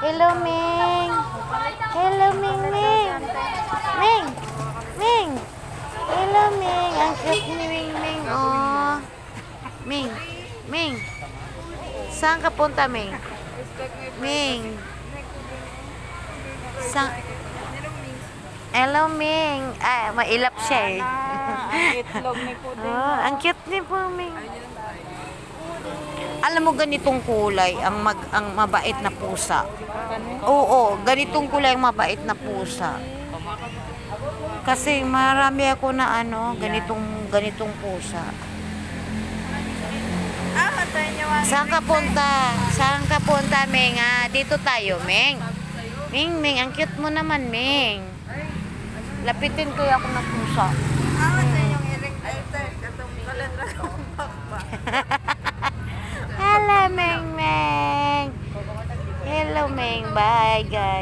Hello, Ming. Hello, Ming, Ming. Ming. Ming. Hello, Ming. Ang cute ni Ming, Ming. Oh. Ming. Ming. Saan ka punta, Ming? Ming. Sa Hello, Ming. Ah, mailap siya eh. ang itlog ni Putin. Oh, ang cute ni po, Ming. Alam mo ganitong kulay ang mag ang mabait na pusa. Oo, ganitong kulay ang mabait na pusa. Kasi marami ako na ano, ganitong ganitong pusa. Ah, Saan ka punta? Saan ka punta, Ming? Ah, dito tayo, Ming. Ming, Ming, ang cute mo naman, Ming. Lapitin ko ako ng pusa. Ah, yung iring lighter. Katong kalendra kong bakba. Hello, Ming Ming. Hello, Ming. Bye, guys.